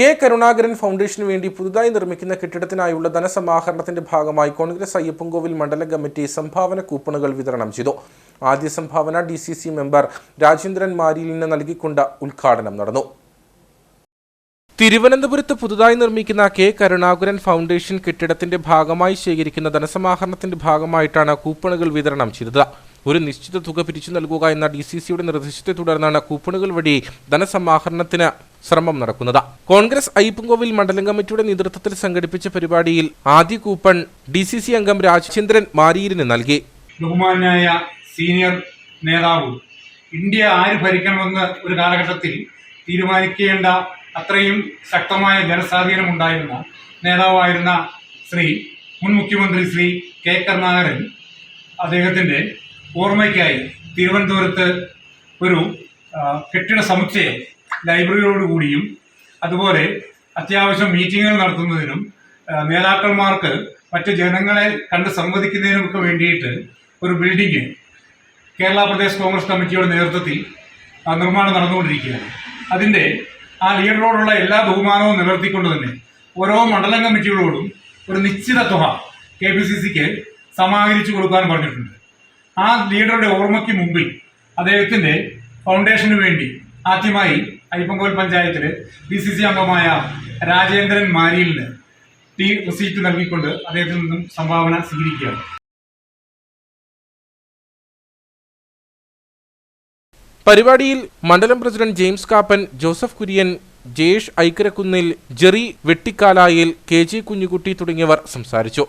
K Karunakaran ഫൗണ്ടേഷന് വേണ്ടി പുതുതായി നിർമ്മിക്കുന്ന കെട്ടിടത്തിനായുള്ള ധനസമാഹരണത്തിന്റെ ഭാഗമായി കോൺഗ്രസ് അയ്യപ്പൻകോവിൽ മണ്ഡലം കമ്മിറ്റി സംഭാവന കൂപ്പണുകൾ വിതരണം ചെയ്തു. ആദ്യ സംഭാവന D C C member Rajendran മാരിലിന് നൽകിക്കൊണ്ട് ഉദ്ഘാടനം നടന്നു. തിരുവനന്തപുരത്ത് പുതുതായി നിർമ്മിക്കുന്ന കെ കരുണാകരൻ ഫൗണ്ടേഷൻ കെട്ടിടത്തിന്റെ ഭാഗമായി ശേഖരിക്കുന്ന ധനസമാഹരണത്തിന്റെ ഭാഗമായിട്ടാണ് കൂപ്പണുകൾ വിതരണം ചെയ്തത്. ഒരു നിശ്ചിത തുക പിരിച്ചു നൽകുക എന്ന ഡി സി സിയുടെ നിർദ്ദേശത്തെ തുടർന്നാണ് കൂപ്പണുകൾ വഴി ധനസമാഹരണത്തിന് ശ്രമം നടക്കുന്നത്. കോൺഗ്രസ് അയ്യപ്പൻകോവിൽ മണ്ഡലം കമ്മിറ്റിയുടെ നേതൃത്വത്തിൽ സംഘടിപ്പിച്ച പരിപാടിയിൽ ആദ്യ കൂപ്പൺ ഡി സി സി അംഗം രാജചന്ദ്രൻ മാരിയിരിന് നൽകി. ബഹുമാനായ സീനിയർ നേതാവ് ഇന്ത്യ ആര് ഭരിക്കണമെന്ന് ഒരു കാലഘട്ടത്തിൽ തീരുമാനിക്കേണ്ട അത്രയും ശക്തമായ ജനസ്വാധീനം ഉണ്ടായിരുന്ന നേതാവായിരുന്ന ശ്രീ മുൻ മുഖ്യമന്ത്രി ശ്രീ കെ കരുണാകരൻ അദ്ദേഹത്തിന്റെ ഓർമ്മയ്ക്കായി തിരുവനന്തപുരത്ത് ഒരു കെട്ടിട സമുച്ചയം ലൈബ്രറിയോടുകൂടിയും അതുപോലെ അത്യാവശ്യം മീറ്റിങ്ങുകൾ നടത്തുന്നതിനും നേതാക്കന്മാർക്ക് മറ്റ് ജനങ്ങളെ കണ്ട് സംവദിക്കുന്നതിനുമൊക്കെ വേണ്ടിയിട്ട് ഒരു ബിൽഡിംഗ് കേരള പ്രദേശ് കോൺഗ്രസ് കമ്മിറ്റിയുടെ നേതൃത്വത്തിൽ നിർമ്മാണം നടന്നുകൊണ്ടിരിക്കുകയാണ്. അതിന്റെ ആ ലീഡറോടുള്ള എല്ലാ ബഹുമാനവും നിലനിർത്തിക്കൊണ്ട് തന്നെ ഓരോ മണ്ഡലം കമ്മിറ്റികളോടും ഒരു നിശ്ചിത തുക കെ പി സി സിക്ക് സമാഹരിച്ചു കൊടുക്കാൻ പറഞ്ഞിട്ടുണ്ട്. ആ ലീഡറുടെ ഓർമ്മയ്ക്ക് മുമ്പിൽ അദ്ദേഹത്തിന്റെ ഫൗണ്ടേഷന് വേണ്ടി ആദ്യമായി അയ്യപ്പൻകോൽ പഞ്ചായത്തിലെ ഡി സി സി അംഗമായ രാജേന്ദ്രൻ മാരിയിലിന് ടി റിസീറ്റ് നൽകിക്കൊണ്ട് അദ്ദേഹത്തിൽ നിന്നും സംഭാവന സ്വീകരിക്കുകയാണ്. പരിപാടിയിൽ മണ്ഡലം president James Kappan Joseph Kurian Jayesh ഐക്കരക്കുന്നിൽ Jerry Vettikkalayil K J Kunjukutty തുടങ്ങിയവർ സംസാരിച്ചു.